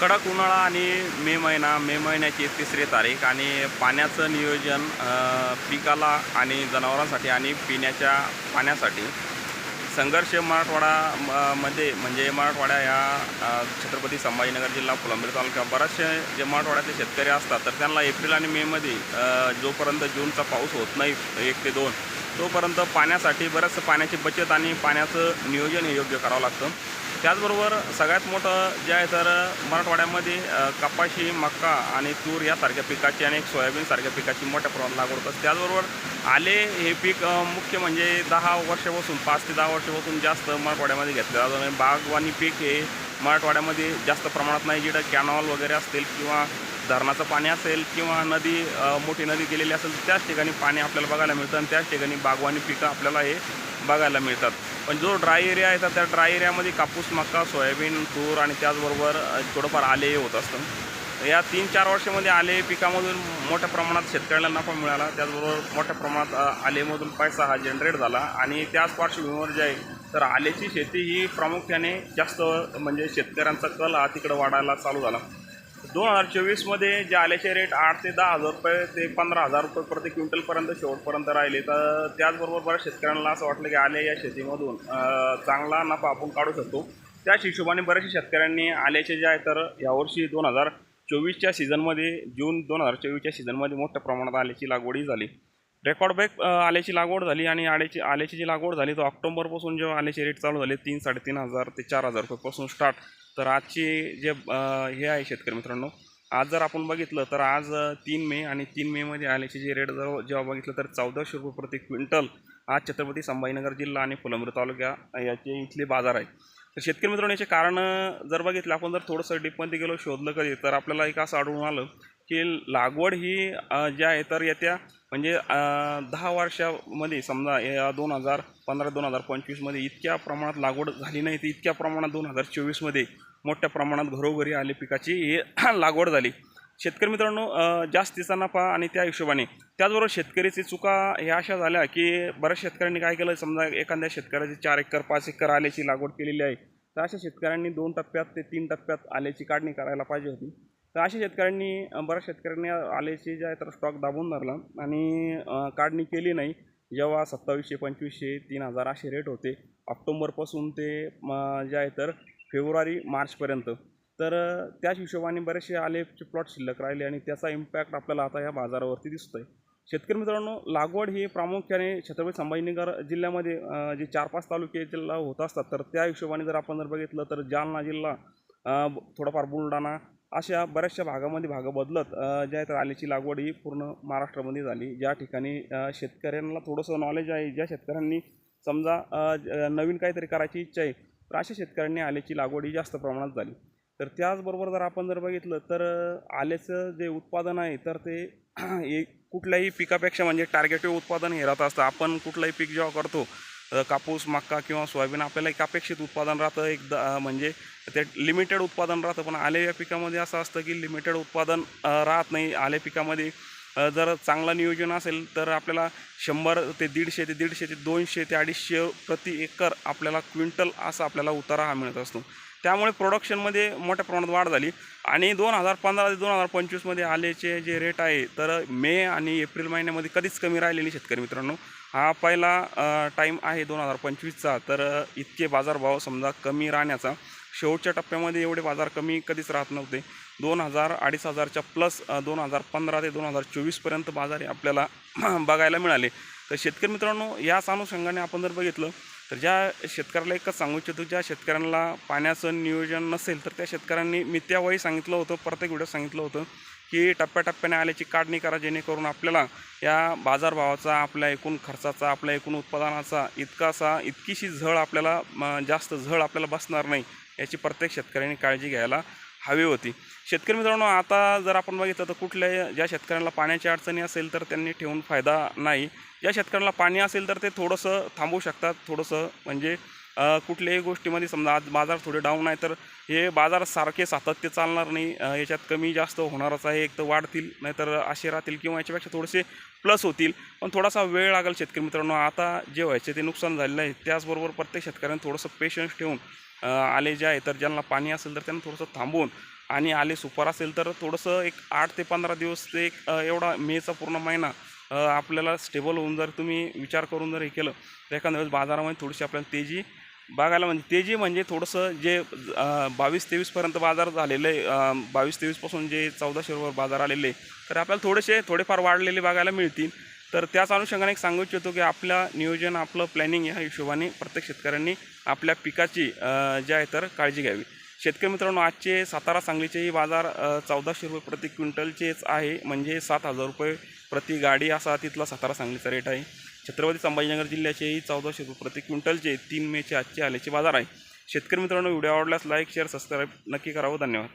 कडक उन्हाळा आणि मे महिना मे महिन्याची तिसरी तारीख आणि पाण्याचं नियोजन पिकाला आणि जनावरांसाठी आणि पिण्याच्या पाण्यासाठी. संघर्ष मराठवाडा म- मध्ये म्हणजे मराठवाडा या छत्रपती संभाजीनगर जिल्हा फुलंब्री तालुका बऱ्याचशे जे मराठवाड्याचे शेतकरी असतात तर त्यांना एप्रिल आणि मेमध्ये जोपर्यंत जूनचा पाऊस होत नाही एक ते दोन तोपर्यंत पाण्यासाठी बरंचसं पाण्याची बचत आणि पाण्याचं नियोजन हे योग्य करावं लागतं. त्याचबरोबर सगळ्यात मोठं जे आहे तर मराठवाड्यामध्ये कपाशी मक्का आणि तूर यासारख्या पिकाची आणि सोयाबीनसारख्या पिकाची मोठ्या प्रमाणात लागवड होतात त्याचबरोबर आले हे पीक मुख्य म्हणजे दहा वर्षापासून पाच ते दहा वर्षापासून जास्त मराठवाड्यामध्ये घेतलं जातं आणि बागवानी पीक हे मराठवाड्यामध्ये जास्त प्रमाणात नाही. जिथं कॅनॉल वगैरे असतील किंवा धरणाचं पाणी असेल किंवा नदी मोठी नदी गेलेली असेल तर त्याच ठिकाणी पाणी आपल्याला बघायला मिळतं आणि त्याच ठिकाणी बागवानी पिकं आपल्याला हे बघायला मिळतात. पण जो ड्राय एरिया आहे तर त्या ड्राय एरियामध्ये कापूस मका सोयाबीन तूर आणि त्याचबरोबर थोडंफार आले होत असतं. या तीन चार वर्षामध्ये आले पिकामधून मोठ्या प्रमाणात शेतकऱ्याला नफा मिळाला. त्याचबरोबर मोठ्या प्रमाणात आलेमधून पैसा हा जनरेट झाला. आणि त्याच पार्श्वभूमीवर जे आहे तर आलेची शेती ही प्रामुख्याने जास्त म्हणजे शेतकऱ्यांचा कल हा तिकडं वाढायला चालू झाला. दोन हजार चोवीसमध्ये जे आल्याचे रेट आठ ते दहा हजार रुपये ते पंधरा हजार रुपये प्रति क्विंटलपर्यंत शेवटपर्यंत राहिले. तर त्याचबरोबर बऱ्याच शेतकऱ्यांना असं वाटलं की आले या शेतीमधून. चांगला नफा आपण काढू शकतो. त्याच हिशोबाने बऱ्याचशा शेतकऱ्यांनी आल्याचे जे आहे तर यावर्षी दोन हजार चोवीसच्या सीझनमध्ये जून दोन हजार चोवीसच्या सीझनमध्ये मोठ्या प्रमाणात आल्याची लागवडही झाली. रेकॉर्ड ब्रेक आल्याची लागवड झाली आणि आल्याची आल्याची जी लागवड झाली तो ऑक्टोबरपासून जेव्हा आल्याचे रेट चालू झाले तीन साडेतीन हजार ते चार हजार रुपयेपासून स्टार्ट तर आजची जे हे आहे शेतकरी मित्रांनो आज जर आपण बघितलं तर आज तीन मे आणि तीन मेमध्ये आल्याचे जे रेट जर जेव्हा बघितलं तर चौदाशे रुपये प्रति क्विंटल आज छत्रपती संभाजीनगर जिल्हा आणि फुलंब्री तालुका याचे इथले बाजार आहे. तर शेतकरी मित्रांनो याचे कारण जर बघितलं आपण जर थोडंसं डीपमध्ये गेलो शोधलं कधी तर आपल्याला एक असं आढळून आलं की लागवड ही जी आहे तर येत्या म्हणजे दहा वर्षामध्ये समजा दोन हजार पंधरा दोन हजार पंचवीसमध्ये इतक्या प्रमाणात लागवड झाली नाही तर इतक्या प्रमाणात दोन हजार चोवीसमध्ये मोठ्या प्रमाणात घरोघरी आले पिकाची हे लागवड झाली. शेतकरी मित्रांनो जास्तीचा नफा आणि त्या हिशोबाने. त्याचबरोबर शेतकरीची चुका ह्या अशा झाल्या की बऱ्याच शेतकऱ्यांनी काय केलं समजा एखाद्या शेतकऱ्याची चार एकर पाच एकर आल्याची लागवड केलेली आहे. तर अशा शेतकऱ्यांनी दोन टप्प्यात ते तीन टप्प्यात आल्याची काढणी करायला पाहिजे होती. तर अशा शेतकऱ्यांनी बऱ्याच शेतकऱ्यांनी आल्याचे जे आहे तर स्टॉक दाबून धरला आणि काढणी केली नाही. जेव्हा सत्तावीसशे पंचवीसशे तीन हजार असे रेट होते. ऑक्टोंबरपासून ते जे आहे तर फेब्रुवारी मार्चपर्यंत तर त्याच हिशोबाने बरेचसे आलेचे प्लॉट शिल्लक राहिले आणि त्याचा इम्पॅक्ट आपल्याला आता या बाजारावरती दिसतो आहे शेतकरी मित्रांनो लागवड ही प्रामुख्याने छत्रपती संभाजीनगर जिल्ह्यामध्ये जे चार पाच तालुके जिल्हा होत असतात तर त्या हिशोबाने जर आपण जर बघितलं तर जालना जिल्हा थोडाफार बुलढाणा अशा बऱ्याचशा भागामध्ये भागं बदलत ज्या जे आहे तर आल्याची लागवड ही पूर्ण महाराष्ट्रामध्ये झाली. ज्या ठिकाणी शेतकऱ्यांना थोडंसं नॉलेज आहे ज्या शेतकऱ्यांनी समजा नवीन काहीतरी करायची इच्छा आहे तर अशा शेतकऱ्यांनी आल्याची लागवड ही जास्त प्रमाणात झाली. तर त्याचबरोबर जर आपण जर बघितलं तर आल्याचं जे उत्पादन आहे तर ते एक कुठल्याही पिकापेक्षा म्हणजे टार्गेटिव्ह उत्पादन हे राहत असतं. आपण कुठलंही पीक जेव्हा करतो कापूस मक्का किंवा सोयाबीन आपल्याला एक अपेक्षित उत्पादन राहतं. एक द म्हणजे ते लिमिटेड उत्पादन राहतं. पण आले या पिकामध्ये असं असतं की लिमिटेड उत्पादन राहत नाही. आले पिकामध्ये जर चांगलं नियोजन असेल तर आपल्याला शंभर ते दीडशे ते दीडशे ते दोनशे ते अडीचशे प्रति एकर आपल्याला क्विंटल असा आपल्याला उतारा हा मिळत असतो. त्यामुळे प्रोडक्शनमध्ये मोठ्या प्रमाणात वाढ झाली. आणि दोन हजार पंधरा ते दोन हजार पंचवीसमध्ये आलेचे जे रेट आहे तर मे आणि एप्रिल महिन्यामध्ये कधीच कमी राहिलेली शेतकरी मित्रांनो. हा पहिला टाईम आहे दोन हजार पंचवीसचा. तर इतके बाजारभाव समजा कमी राहण्याचा. शेवटच्या टप्प्यामध्ये एवढे बाजार कमी कधीच राहत नव्हते. दोन हजार अडीच हजारच्या प्लस दोन हजार पंधरा ते दोन हजार चोवीसपर्यंत बाजार हे आपल्याला बघायला मिळाले. तर शेतकरी मित्रांनो याच अनुषंगाने आपण जर बघितलं तर ज्या शेतकऱ्याला एकच सांगू इच्छितो ज्या शेतकऱ्यांना पाण्याचं नियोजन नसेल तर त्या शेतकऱ्यांनी मी त्यावेळी सांगितलं होतं प्रत्येक व्हिडिओ सांगितलं होतं की टप्प्याटप्प्याने आल्याची काढणी करा जेणेकरून आपल्याला या बाजारभावाचा आपल्या एकूण खर्चाचा आपल्या एकूण उत्पादनाचा इतकासा इतकीशी झळ आपल्याला म, जास्त झळ आपल्याला बसणार नाही याची प्रत्येक शेतकऱ्यांनी काळजी घ्यायला हवी होती. शेतकरी मित्रांनो आता जर आपण बघितलं तर कुठल्याही ज्या शेतकऱ्यांना पाण्याची अडचणी असेल तर त्यांनी ठेवून फायदा नाही. ज्या शेतकऱ्यांना पाणी असेल तर ते थोडंसं थांबवू शकतात थोडंसं म्हणजे कुठल्याही गोष्टीमध्ये समजा आज बाजार थोडे डाऊन आहे तर हे बाजार सारखे सातत्य चालणार नाही. याच्यात कमी जास्त होणारच आहे. एक तर वाढतील नाहीतर असे राहतील किंवा याच्यापेक्षा थोडेसे प्लस होतील. पण थोडासा वेळ लागेल शेतकरी मित्रांनो. आता जे व्हायचे ते नुकसान झालेलं आहे. त्याचबरोबर प्रत्येक शेतकऱ्यांनी थोडंसं पेशन्स ठेवून आले जे आहे तर ज्यांना पाणी असेल तर त्यांना थोडंसं थांबवून आणि आले सुपर असेल तर थोडंसं एक आठ ते पंधरा दिवस ते एक एवढा मेचा पूर्ण महिना आपल्याला स्टेबल होऊन जर तुम्ही विचार करून जर हे केलं तर एखाद्या वेळेस बाजारामध्ये थोडीशी आपल्याला तेजी बघायला म्हणजे ते जे म्हणजे थोडंसं जे बावीस तेवीसपर्यंत बाजार झालेले आहे बावीस तेवीसपासून जे चौदाशे रुपये बाजार आलेले तर आपल्याला थोडेसे थोडेफार वाढलेले बघायला मिळतील. तर त्याच अनुषंगाने एक सांगू इच्छितो की आपलं नियोजन आपलं प्लॅनिंग ह्या हिशोबाने प्रत्येक शेतकऱ्यांनी आपल्या पिकाची जी जे आहे तर काळजी घ्यावी. शेतकरी मित्रांनो आजचे सातारा सांगलीचेही बाजार चौदाशे रुपये प्रति क्विंटलचेच आहे. म्हणजे सात हजार रुपये प्रति गाडी असा तिथला सातारा सांगलीचा रेट आहे. छत्रपती संभाजीनगर जिल्ह्याचेही चौदाशे रुपये प्रति क्विंटलचे तीन मेचे आजचे आल्याचे बाजार आहे. शेतकरी मित्रांनो व्हिडिओ आवडल्यास लाईक शेअर सबस्क्राईब नक्की करावं धन्यवाद.